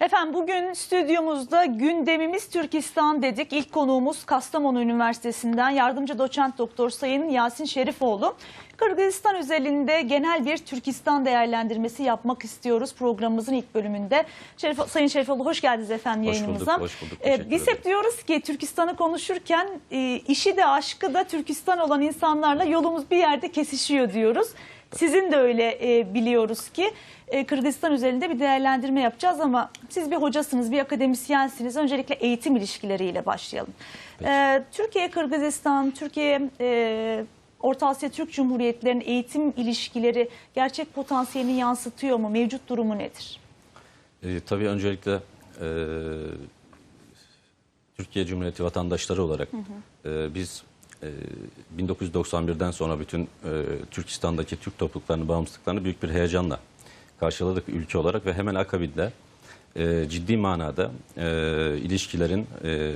Efendim bugün stüdyomuzda gündemimiz Türkistan dedik. İlk konuğumuz Kastamonu Üniversitesi'nden yardımcı doçent doktor Sayın Yasin Şerifoğlu. Kırgızistan özelinde genel bir Türkistan değerlendirmesi yapmak istiyoruz programımızın ilk bölümünde. Şerif, Sayın Şerifoğlu hoş geldiniz efendim Hoş bulduk, yayınımıza. hoş bulduk. Ee, biz hep diyoruz ki Türkistan'ı konuşurken e, işi de aşkı da Türkistan olan insanlarla yolumuz bir yerde kesişiyor diyoruz. Sizin de öyle e, biliyoruz ki e, Kırgızistan üzerinde bir değerlendirme yapacağız ama siz bir hocasınız, bir akademisyensiniz. Öncelikle eğitim ilişkileriyle başlayalım. E, Türkiye, Kırgızistan, Türkiye, e, Orta Asya Türk Cumhuriyetlerinin eğitim ilişkileri gerçek potansiyelini yansıtıyor mu? Mevcut durumu nedir? E, tabii öncelikle e, Türkiye Cumhuriyeti vatandaşları olarak e, biz e, 1991'den sonra bütün e, Türkistan'daki Türk topluluklarının bağımsızlıklarını büyük bir heyecanla karşıladık ülke olarak ve hemen akabinde e, ciddi manada e, ilişkilerin e,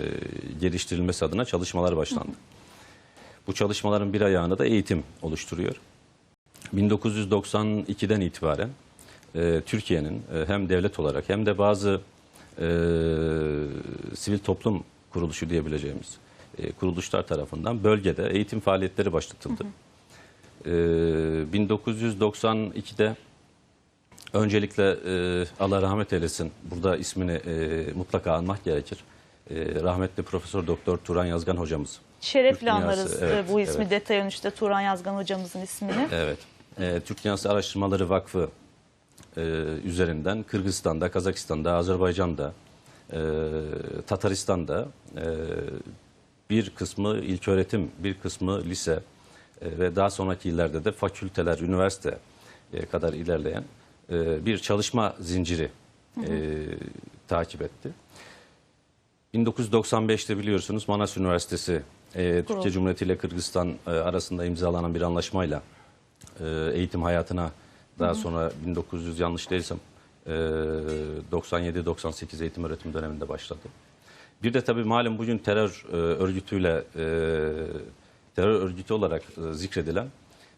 geliştirilmesi adına çalışmalar başlandı. Bu çalışmaların bir ayağını da eğitim oluşturuyor. 1992'den itibaren e, Türkiye'nin e, hem devlet olarak hem de bazı e, sivil toplum kuruluşu diyebileceğimiz e, kuruluşlar tarafından bölgede eğitim faaliyetleri başlatıldı. E, 1992'de öncelikle e, Allah rahmet eylesin burada ismini e, mutlaka almak gerekir. E, rahmetli Profesör Doktor Turan Yazgan hocamız. Şerefle anlarız e, evet, bu ismi evet. detay 13'te Turan Yazgan hocamızın ismini. Evet. Türk Dünyası Araştırmaları Vakfı e, üzerinden Kırgızistan'da, Kazakistan'da, Azerbaycan'da, e, Tataristan'da e, bir kısmı ilköğretim, bir kısmı lise e, ve daha sonraki illerde de fakülteler, üniversite e, kadar ilerleyen e, bir çalışma zinciri e, takip etti. 1995'te biliyorsunuz Manas Üniversitesi e, Türkiye Cumhuriyeti ile Kırgızistan e, arasında imzalanan bir anlaşmayla e, eğitim hayatına daha sonra 1900 yanlış değilsem e, 97-98 eğitim öğretim döneminde başladı. Bir de tabii malum bugün terör e, örgütüyle e, terör örgütü olarak e, zikredilen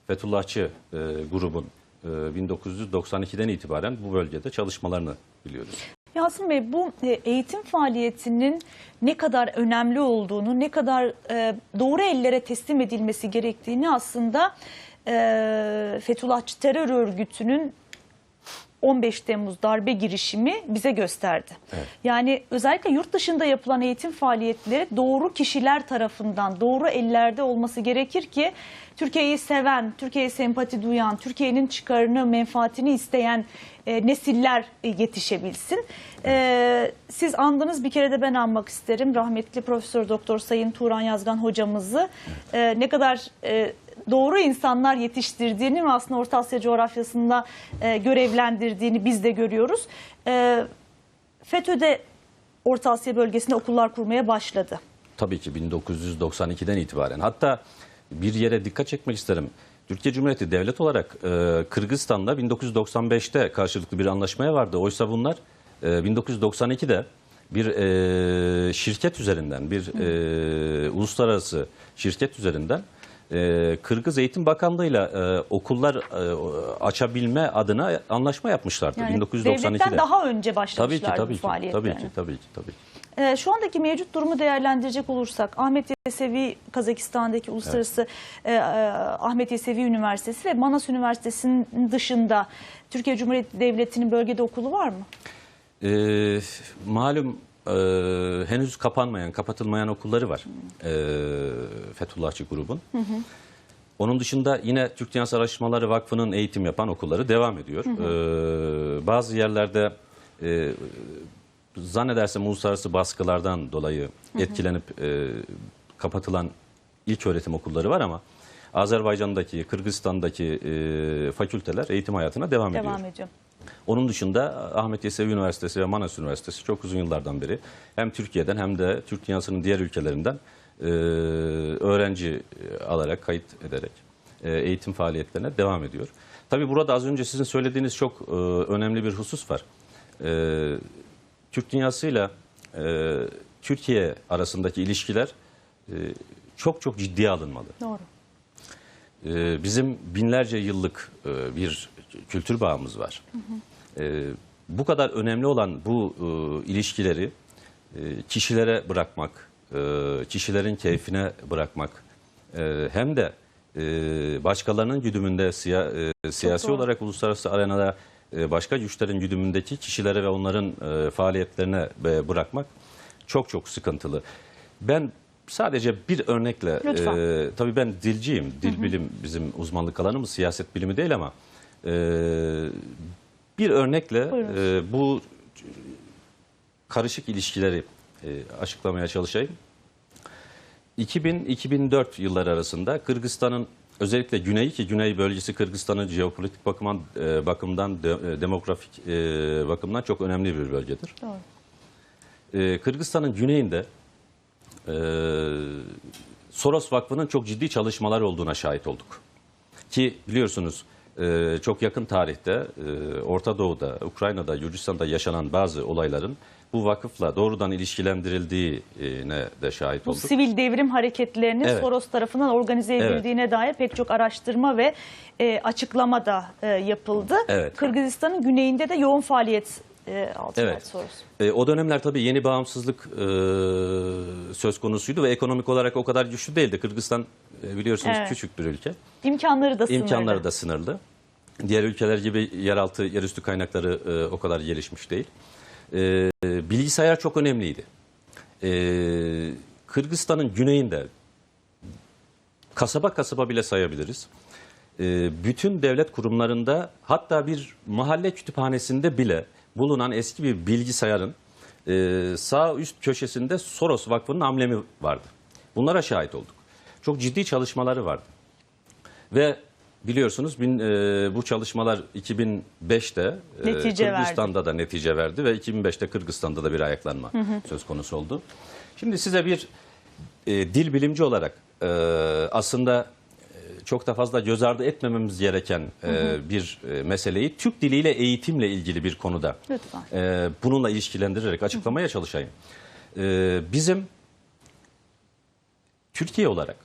Fethullahçı e, grubun e, 1992'den itibaren bu bölgede çalışmalarını biliyoruz. Yasin Bey bu e, eğitim faaliyetinin ne kadar önemli olduğunu, ne kadar e, doğru ellere teslim edilmesi gerektiğini aslında e, Fethullahçı terör örgütünün 15 Temmuz darbe girişimi bize gösterdi. Yani özellikle yurt dışında yapılan eğitim faaliyetleri doğru kişiler tarafından, doğru ellerde olması gerekir ki Türkiye'yi seven, Türkiye'ye sempati duyan, Türkiye'nin çıkarını, menfaatini isteyen e, nesiller e, yetişebilsin. E, siz andınız bir kere de ben anmak isterim. Rahmetli Profesör Doktor Sayın Turan Yazgan hocamızı e, ne kadar e, doğru insanlar yetiştirdiğini ve aslında Orta Asya coğrafyasında e, görevlendirdiğini biz de görüyoruz. E, FETÖ'de Orta Asya bölgesinde okullar kurmaya başladı. Tabii ki 1992'den itibaren. Hatta bir yere dikkat çekmek isterim. Türkiye Cumhuriyeti devlet olarak e, Kırgızistan'da 1995'te karşılıklı bir anlaşmaya vardı. Oysa bunlar e, 1992'de bir e, şirket üzerinden, bir e, uluslararası şirket üzerinden e, Kırgız Eğitim Bakanlığı'yla e, okullar e, açabilme adına anlaşma yapmışlardı Yani 1992'de. devletten daha önce tabii başlamışlar ki tabii bu ki, tabii ki tabii ki tabii ki. Ee, şu andaki mevcut durumu değerlendirecek olursak Ahmet Yesevi Kazakistan'daki Uluslararası e, e, Ahmet Yesevi Üniversitesi ve Manas Üniversitesi'nin dışında Türkiye Cumhuriyeti Devleti'nin bölgede okulu var mı? Ee, malum e, henüz kapanmayan, kapatılmayan okulları var e, Fethullahçı grubun. Onun dışında yine Türk Dünyası Araştırmaları Vakfı'nın eğitim yapan okulları devam ediyor. Ee, bazı yerlerde e, zannedersem uluslararası baskılardan dolayı etkilenip e, kapatılan ilk öğretim okulları var ama Azerbaycan'daki, Kırgızistan'daki e, fakülteler eğitim hayatına devam, ediyor. Devam ediyor. Onun dışında Ahmet Yesevi Üniversitesi ve Manas Üniversitesi çok uzun yıllardan beri hem Türkiye'den hem de Türk dünyasının diğer ülkelerinden e, öğrenci e, alarak, kayıt ederek e, eğitim faaliyetlerine devam ediyor. Tabii burada az önce sizin söylediğiniz çok e, önemli bir husus var. E, Türk dünyasıyla e, Türkiye arasındaki ilişkiler e, çok çok ciddiye alınmalı. Doğru. Bizim binlerce yıllık e, bir kültür bağımız var. Ee, bu kadar önemli olan bu e, ilişkileri e, kişilere bırakmak, e, kişilerin keyfine bırakmak e, hem de e, başkalarının güdümünde siya- e, siyasi doğru. olarak uluslararası arenada e, başka güçlerin güdümündeki kişilere ve onların e, faaliyetlerine e, bırakmak çok çok sıkıntılı. Ben sadece bir örnekle, Lütfen. e, tabii ben dilciyim, dil bilim bizim uzmanlık alanımız, siyaset bilimi değil ama e, bir örnekle e, bu karışık ilişkileri e, açıklamaya çalışayım. 2000-2004 yılları arasında Kırgızistan'ın özellikle güneyi ki güney bölgesi Kırgızistan'ın jeopolitik bakımdan, e, bakımdan de- e, demografik e, bakımdan çok önemli bir bölgedir. Doğru. E, Kırgızistan'ın güneyinde e, Soros Vakfı'nın çok ciddi çalışmalar olduğuna şahit olduk. Ki biliyorsunuz e, çok yakın tarihte e, Orta Doğu'da, Ukrayna'da, Gürcistan'da yaşanan bazı olayların bu vakıfla doğrudan ilişkilendirildiğine de şahit Bu olduk. sivil devrim hareketlerinin Evet. Soros tarafından organize Evet. edildiğine dair pek çok araştırma ve e, açıklama da e, yapıldı. Evet. Kırgızistan'ın güneyinde de yoğun faaliyet e, Evet. Soros. E, o dönemler tabii yeni bağımsızlık e, söz konusuydu ve ekonomik olarak o kadar güçlü değildi. Kırgızistan e, biliyorsunuz Evet. küçük bir ülke. İmkanları da sınırlı. İmkanları da sınırlı. Diğer ülkeler gibi yeraltı, yerüstü kaynakları e, o kadar gelişmiş değil. E, bilgisayar çok önemliydi. E, Kırgızistan'ın güneyinde kasaba kasaba bile sayabiliriz. E, bütün devlet kurumlarında hatta bir mahalle kütüphanesinde bile bulunan eski bir bilgisayarın e, sağ üst köşesinde Soros Vakfı'nın amblemi vardı. Bunlara şahit olduk. Çok ciddi çalışmaları vardı. Ve biliyorsunuz bin, e, bu çalışmalar 2005'te e, Netice verdi. Kırgızistan'da da netice verdi ve 2005'te Kırgızistan'da da bir ayaklanma söz konusu oldu. Şimdi size bir e, dil bilimci olarak e, aslında çok da fazla göz ardı etmememiz gereken e, bir e, meseleyi Türk diliyle eğitimle ilgili bir konuda Lütfen. e, bununla ilişkilendirerek açıklamaya çalışayım. E, bizim Türkiye olarak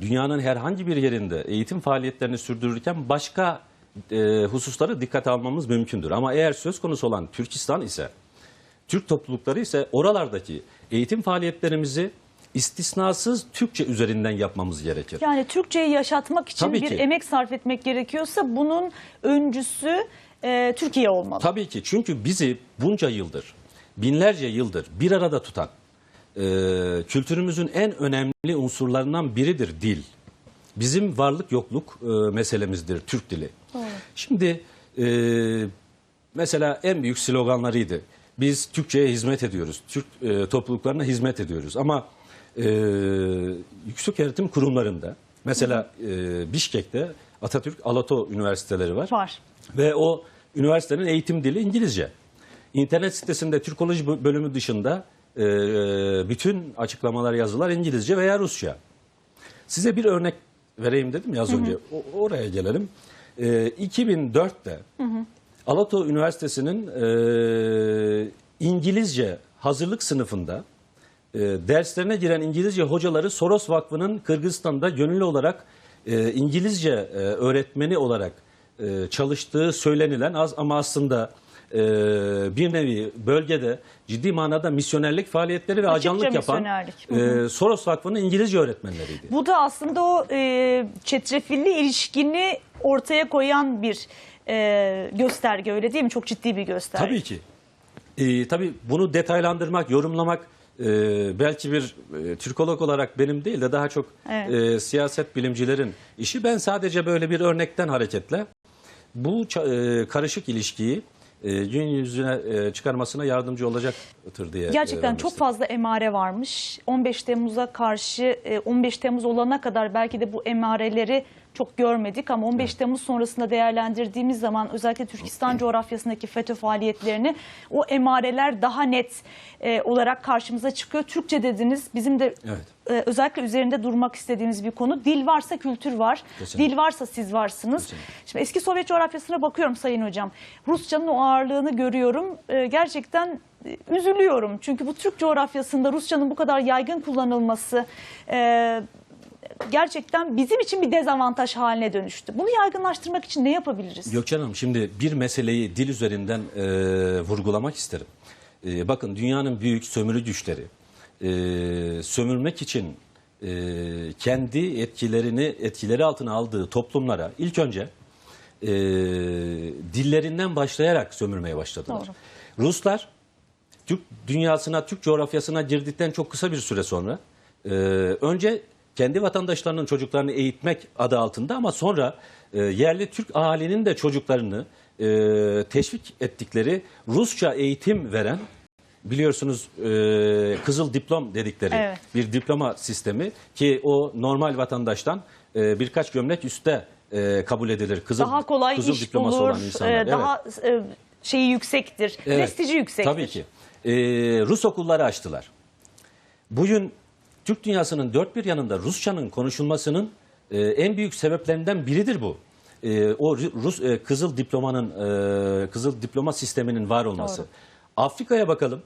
dünyanın herhangi bir yerinde eğitim faaliyetlerini sürdürürken başka e, hususları dikkate almamız mümkündür. Ama eğer söz konusu olan Türkistan ise, Türk toplulukları ise oralardaki eğitim faaliyetlerimizi istisnasız Türkçe üzerinden yapmamız gerekir. Yani Türkçeyi yaşatmak için Tabii bir ki. emek sarf etmek gerekiyorsa bunun öncüsü e, Türkiye olmalı. Tabii ki çünkü bizi bunca yıldır, binlerce yıldır bir arada tutan e, kültürümüzün en önemli unsurlarından biridir dil. Bizim varlık yokluk e, meselemizdir Türk dili. Şimdi e, mesela en büyük sloganlarıydı. Biz Türkçe'ye hizmet ediyoruz, Türk e, topluluklarına hizmet ediyoruz ama e, yüksek öğretim kurumlarında mesela e, Bişkek'te Atatürk Alato üniversiteleri var. Var. Ve o üniversitenin eğitim dili İngilizce. İnternet sitesinde Türkoloji bö- bölümü dışında e, bütün açıklamalar yazılar İngilizce veya Rusça. Size bir örnek vereyim dedim ya az önce. O- oraya gelelim. E, 2004'te Alato Üniversitesi'nin e, İngilizce hazırlık sınıfında e, derslerine giren İngilizce hocaları Soros Vakfı'nın Kırgızistan'da gönüllü olarak e, İngilizce e, öğretmeni olarak e, çalıştığı söylenilen az ama aslında e, bir nevi bölgede ciddi manada misyonerlik faaliyetleri ve Açıkça ajanlık yapan e, Soros Vakfı'nın İngilizce öğretmenleriydi. Bu da aslında o e, çetrefilli ilişkini ortaya koyan bir e, gösterge öyle değil mi? Çok ciddi bir gösterge. Tabii ki. Ee, tabii bunu detaylandırmak, yorumlamak e, belki bir e, Türkolog olarak benim değil de daha çok Evet. e, siyaset bilimcilerin işi. Ben sadece böyle bir örnekten hareketle bu e, karışık ilişkiyi e, gün yüzüne e, çıkarmasına yardımcı olacaktır diye. e, Gerçekten çok fazla emare varmış. 15 Temmuz'a karşı e, 15 Temmuz olana kadar belki de bu emareleri çok görmedik ama 15 Temmuz sonrasında değerlendirdiğimiz zaman özellikle Türkistan coğrafyasındaki FETÖ faaliyetlerini o emareler daha net e, olarak karşımıza çıkıyor. Türkçe dediniz bizim de Evet. e, özellikle üzerinde durmak istediğimiz bir konu. Dil varsa kültür var. Kesinlikle. Dil varsa siz varsınız. Kesinlikle. Şimdi eski Sovyet coğrafyasına bakıyorum Sayın Hocam. Rusçanın o ağırlığını görüyorum. Ee, gerçekten e, üzülüyorum. Çünkü bu Türk coğrafyasında Rusçanın bu kadar yaygın kullanılması e, gerçekten bizim için bir dezavantaj haline dönüştü. Bunu yaygınlaştırmak için ne yapabiliriz? Gökçen Hanım şimdi bir meseleyi dil üzerinden e, vurgulamak isterim. E, bakın dünyanın büyük sömürü güçleri e, sömürmek için e, kendi etkilerini etkileri altına aldığı toplumlara ilk önce e, dillerinden başlayarak sömürmeye başladılar. Doğru. Ruslar Türk dünyasına, Türk coğrafyasına girdikten çok kısa bir süre sonra e, önce kendi vatandaşlarının çocuklarını eğitmek adı altında ama sonra e, yerli Türk ahalinin de çocuklarını e, teşvik ettikleri Rusça eğitim veren biliyorsunuz e, kızıl diplom dedikleri Evet. bir diploma sistemi ki o normal vatandaştan e, birkaç gömlek üstte e, kabul edilir. Kızıl, Daha kolay kızıl iş diploması bulur, olan insanlar. e, Evet. daha e, şeyi yüksektir, Evet, prestiji yüksektir. Tabii ki. Ee, Rus okulları açtılar. Bugün Türk dünyasının dört bir yanında Rusçanın konuşulmasının e, en büyük sebeplerinden biridir bu. E, o Ru- Rus e, kızıl diplomanın e, kızıl diploma sisteminin var olması. Doğru. Afrika'ya bakalım.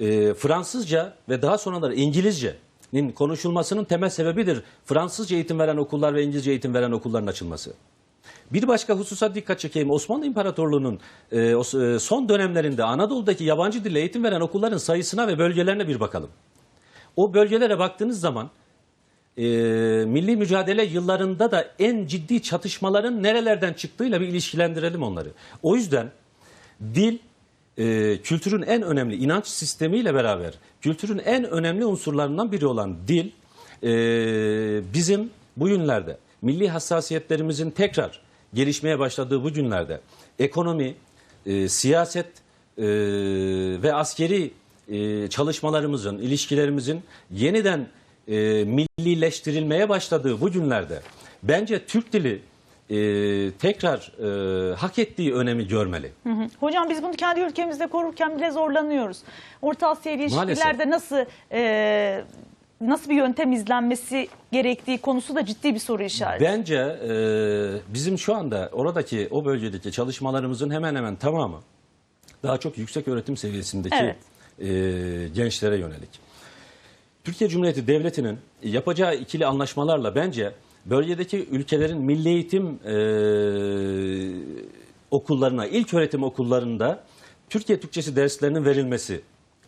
E, Fransızca ve daha sonraları İngilizce'nin konuşulmasının temel sebebidir. Fransızca eğitim veren okullar ve İngilizce eğitim veren okulların açılması. Bir başka hususa dikkat çekeyim. Osmanlı İmparatorluğu'nun e, e, son dönemlerinde Anadolu'daki yabancı dille eğitim veren okulların sayısına ve bölgelerine bir bakalım. O bölgelere baktığınız zaman e, milli mücadele yıllarında da en ciddi çatışmaların nerelerden çıktığıyla bir ilişkilendirelim onları. O yüzden dil e, kültürün en önemli inanç sistemiyle beraber kültürün en önemli unsurlarından biri olan dil e, bizim bu günlerde milli hassasiyetlerimizin tekrar gelişmeye başladığı bu günlerde ekonomi, e, siyaset e, ve askeri e, çalışmalarımızın, ilişkilerimizin yeniden e, millileştirilmeye başladığı bu günlerde bence Türk dili e, tekrar e, hak ettiği önemi görmeli. Hı hı. Hocam biz bunu kendi ülkemizde korurken bile zorlanıyoruz. Orta Asya ile ilişkilerde nasıl e, nasıl bir yöntem izlenmesi gerektiği konusu da ciddi bir soru işareti. Bence e, bizim şu anda oradaki o bölgedeki çalışmalarımızın hemen hemen tamamı daha çok yüksek öğretim seviyesindeki Evet. E, gençlere yönelik. Türkiye Cumhuriyeti Devleti'nin yapacağı ikili anlaşmalarla bence bölgedeki ülkelerin milli eğitim e, okullarına, ilk öğretim okullarında Türkiye Türkçesi derslerinin verilmesi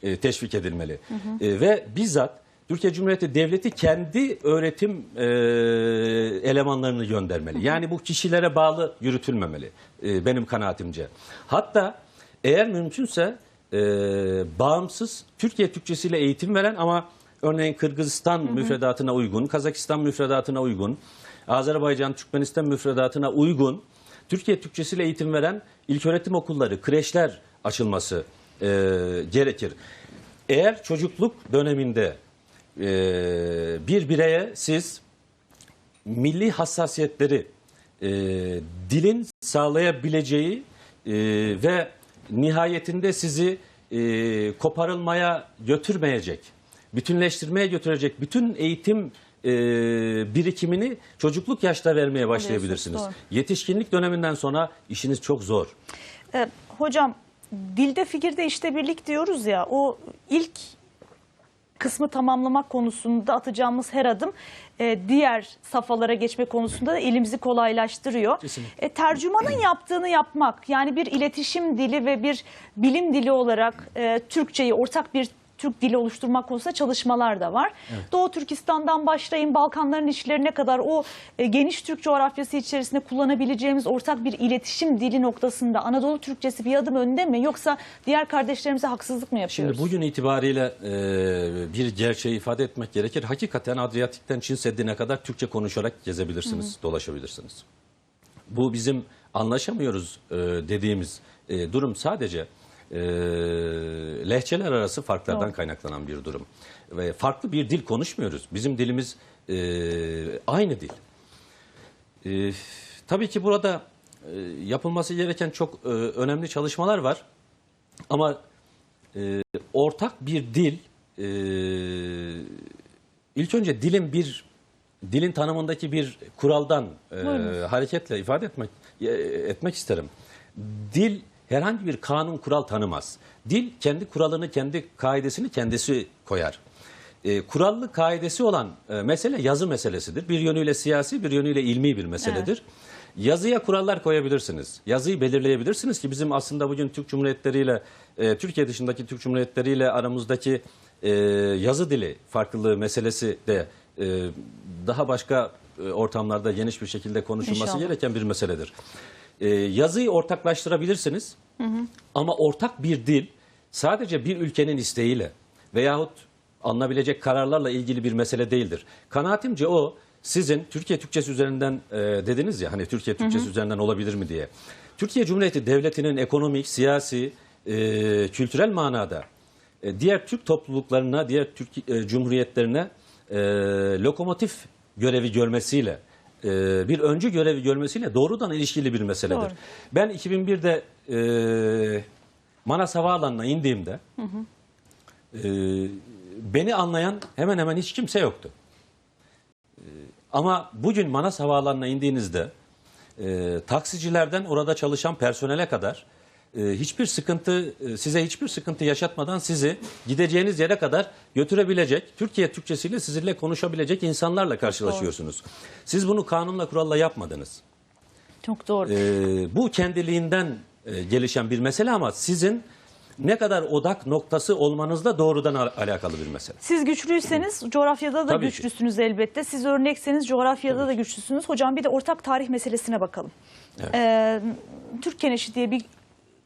e, teşvik edilmeli. E, ve bizzat Türkiye Cumhuriyeti Devleti kendi öğretim e, elemanlarını göndermeli. Yani bu kişilere bağlı yürütülmemeli e, benim kanaatimce. Hatta eğer mümkünse e, bağımsız Türkiye Türkçesiyle eğitim veren ama örneğin Kırgızistan müfredatına uygun, Kazakistan müfredatına uygun, Azerbaycan, Türkmenistan müfredatına uygun Türkiye Türkçesiyle eğitim veren ilköğretim okulları, kreşler açılması e, gerekir. Eğer çocukluk döneminde e, bir bireye siz milli hassasiyetleri e, dilin sağlayabileceği e, ve nihayetinde sizi e, koparılmaya götürmeyecek, bütünleştirmeye götürecek bütün eğitim e, birikimini çocukluk yaşta vermeye başlayabilirsiniz. doğru. Yetişkinlik döneminden sonra işiniz çok zor. E, hocam dilde fikirde işte birlik diyoruz ya o ilk kısmı tamamlamak konusunda atacağımız her adım e, diğer safhalara geçme konusunda da elimizi kolaylaştırıyor. Kesinlikle. E, tercümanın yaptığını yapmak yani bir iletişim dili ve bir bilim dili olarak e, Türkçeyi ortak bir Türk dili oluşturmak konusunda çalışmalar da var. Doğu Türkistan'dan başlayın Balkanların içlerine kadar o e, geniş Türk coğrafyası içerisinde kullanabileceğimiz ortak bir iletişim dili noktasında Anadolu Türkçesi bir adım önde mi yoksa diğer kardeşlerimize haksızlık mı yapıyoruz? Şimdi bugün itibariyle e, bir gerçeği ifade etmek gerekir. Hakikaten Adriyatik'ten Çin Seddi'ne kadar Türkçe konuşarak gezebilirsiniz, dolaşabilirsiniz. Bu bizim anlaşamıyoruz e, dediğimiz e, durum sadece e, lehçeler arası farklardan Doğru. kaynaklanan bir durum. Ve farklı bir dil konuşmuyoruz. Bizim dilimiz e, aynı dil. E, tabii ki burada e, yapılması gereken çok e, önemli çalışmalar var. Ama e, ortak bir dil e, ilk önce dilin bir dilin tanımındaki bir kuraldan e, hareketle ifade etmek e, etmek isterim. Dil herhangi bir kanun kural tanımaz. Dil kendi kuralını, kendi kaidesini kendisi koyar. e, kurallı kaidesi olan e, mesele yazı meselesidir. Bir yönüyle siyasi, bir yönüyle ilmi bir meseledir. Yazıya kurallar koyabilirsiniz. Yazıyı belirleyebilirsiniz ki bizim aslında bugün Türk Cumhuriyetleri ile e, Türkiye dışındaki Türk Cumhuriyetleri ile aramızdaki e, yazı dili farklılığı meselesi de e, daha başka e, ortamlarda geniş bir şekilde konuşulması İnşallah. gereken bir meseledir. E, yazıyı ortaklaştırabilirsiniz ama ortak bir dil sadece bir ülkenin isteğiyle veyahut alınabilecek kararlarla ilgili bir mesele değildir. Kanaatimce o sizin Türkiye Türkçesi üzerinden e, dediniz ya hani Türkiye Türkçesi üzerinden olabilir mi diye. Türkiye Cumhuriyeti Devleti'nin ekonomik, siyasi, e, kültürel manada e, diğer Türk topluluklarına, diğer Türk e, cumhuriyetlerine e, lokomotif görevi görmesiyle, e, bir öncü görevi görmesiyle doğrudan ilişkili bir meseledir. Doğru. Ben 2001'de e, Manas Havaalanı'na indiğimde e, beni anlayan hemen hemen hiç kimse yoktu. E, ama bugün Manas Havaalanı'na indiğinizde e, taksicilerden orada çalışan personele kadar hiçbir sıkıntı e, size hiçbir sıkıntı yaşatmadan sizi gideceğiniz yere kadar götürebilecek Türkiye Türkçesiyle sizinle konuşabilecek insanlarla karşılaşıyorsunuz. Siz bunu kanunla kuralla yapmadınız. Çok doğru. Ee, bu kendiliğinden e, gelişen bir mesele ama sizin ne kadar odak noktası olmanızla doğrudan al- alakalı bir mesele. Siz güçlüyseniz coğrafyada da Tabii ki. güçlüsünüz elbette. Siz örnekseniz coğrafyada da güçlüsünüz. Hocam bir de ortak tarih meselesine bakalım. Ee, Türk Keneşi diye bir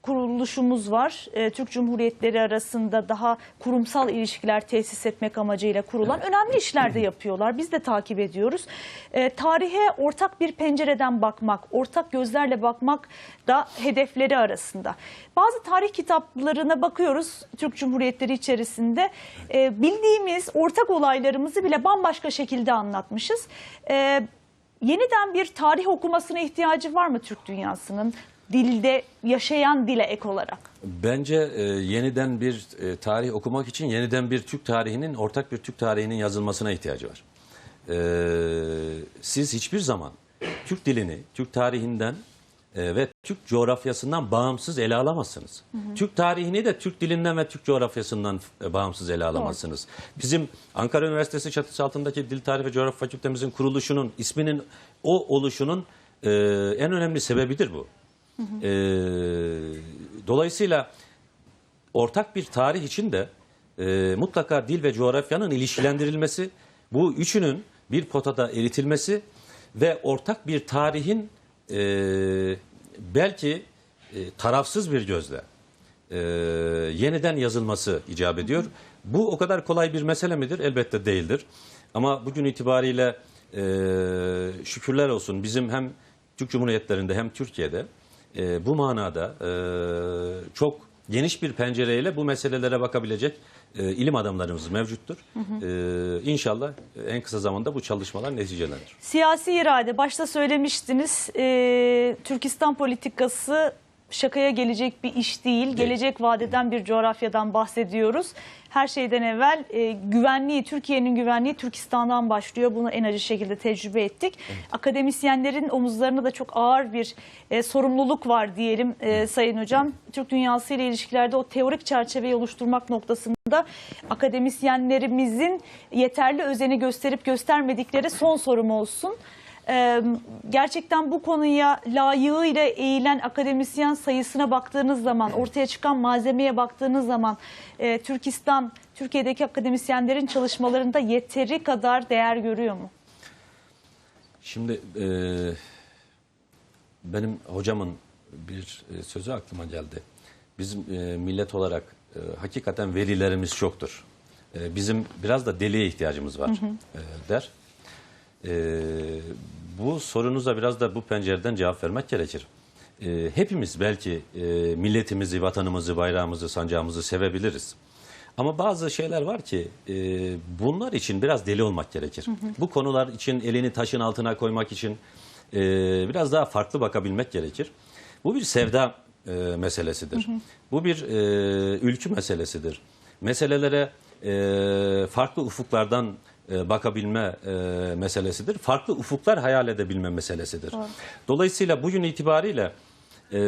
kuruluşumuz var. Ee, Türk Cumhuriyetleri arasında daha kurumsal ilişkiler tesis etmek amacıyla kurulan önemli işler de yapıyorlar. Biz de takip ediyoruz. Ee, tarihe ortak bir pencereden bakmak, ortak gözlerle bakmak da hedefleri arasında. Bazı tarih kitaplarına bakıyoruz Türk Cumhuriyetleri içerisinde. Ee, bildiğimiz ortak olaylarımızı bile bambaşka şekilde anlatmışız. Ee, yeniden bir tarih okumasına ihtiyacı var mı Türk dünyasının? Dilde yaşayan dile ek olarak. Bence e, yeniden bir e, tarih okumak için yeniden bir Türk tarihinin, ortak bir Türk tarihinin yazılmasına ihtiyacı var. Ee, siz hiçbir zaman Türk dilini, Türk tarihinden e, ve Türk coğrafyasından bağımsız ele alamazsınız. Türk tarihini de Türk dilinden ve Türk coğrafyasından e, bağımsız ele alamazsınız. Bizim Ankara Üniversitesi çatısı altındaki Dil Tarihi ve Coğrafya Fakültemizin kuruluşunun, isminin o oluşunun e, en önemli sebebidir bu. Ee, dolayısıyla ortak bir tarih için de e, mutlaka dil ve coğrafyanın ilişkilendirilmesi, bu üçünün bir potada eritilmesi ve ortak bir tarihin e, belki e, tarafsız bir gözle e, yeniden yazılması icap ediyor. Bu o kadar kolay bir mesele midir? Elbette değildir. Ama bugün itibariyle e, şükürler olsun bizim hem Türk Cumhuriyetlerinde hem Türkiye'de e, bu manada e, çok geniş bir pencereyle bu meselelere bakabilecek e, ilim adamlarımız mevcuttur. E, inşallah en kısa zamanda bu çalışmalar neticelenir. Siyasi irade başta söylemiştiniz e, Türkistan politikası şakaya gelecek bir iş değil. Gelecek vadeden bir coğrafyadan bahsediyoruz. Her şeyden evvel e, güvenliği, Türkiye'nin güvenliği Türkistan'dan başlıyor. Bunu en acı şekilde tecrübe ettik. Akademisyenlerin omuzlarına da çok ağır bir e, sorumluluk var diyelim e, Sayın Hocam. Türk dünyası ile ilişkilerde o teorik çerçeveyi oluşturmak noktasında akademisyenlerimizin yeterli özeni gösterip göstermedikleri son sorum olsun. Gerçekten bu konuya layığıyla eğilen akademisyen sayısına baktığınız zaman, ortaya çıkan malzemeye baktığınız zaman e, Türkistan, Türkiye'deki akademisyenlerin çalışmalarında yeteri kadar değer görüyor mu? Şimdi e, benim hocamın bir sözü aklıma geldi. Bizim e, millet olarak e, hakikaten velilerimiz çoktur. E, bizim biraz da deliye ihtiyacımız var e, der. E, bu sorunuza biraz da bu pencereden cevap vermek gerekir. E, hepimiz belki e, milletimizi, vatanımızı, bayrağımızı, sancağımızı sevebiliriz. Ama bazı şeyler var ki e, bunlar için biraz deli olmak gerekir. Bu konular için elini taşın altına koymak için e, biraz daha farklı bakabilmek gerekir. Bu bir sevda e, meselesidir. Bu bir e, ülkü meselesidir. Meselelere e, farklı ufuklardan bakabilme e, meselesidir. Farklı ufuklar hayal edebilme meselesidir. Dolayısıyla bugün itibariyle e,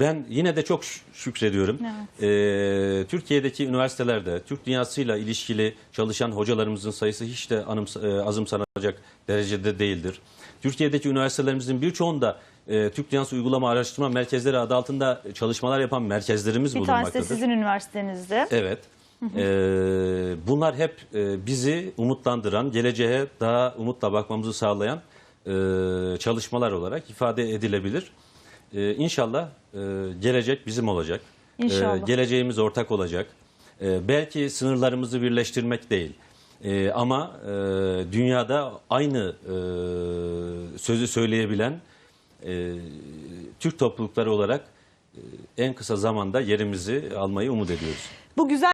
ben yine de çok şü- şükrediyorum. E, Türkiye'deki üniversitelerde Türk dünyasıyla ilişkili çalışan hocalarımızın sayısı hiç de e, azımsanacak derecede değildir. Türkiye'deki üniversitelerimizin birçoğunda e, Türk Dünyası Uygulama Araştırma Merkezleri adı altında çalışmalar yapan merkezlerimiz Bir tanesi de bulunmaktadır. sizin üniversitenizde. Evet. Ee, bunlar hep e, bizi umutlandıran, geleceğe daha umutla bakmamızı sağlayan e, çalışmalar olarak ifade edilebilir. Ee, inşallah e, gelecek bizim olacak. İnşallah. Ee, geleceğimiz ortak olacak. Ee, belki sınırlarımızı birleştirmek değil. Ee, ama e, dünyada aynı e, sözü söyleyebilen e, Türk toplulukları olarak e, en kısa zamanda yerimizi almayı umut ediyoruz. Bu güzel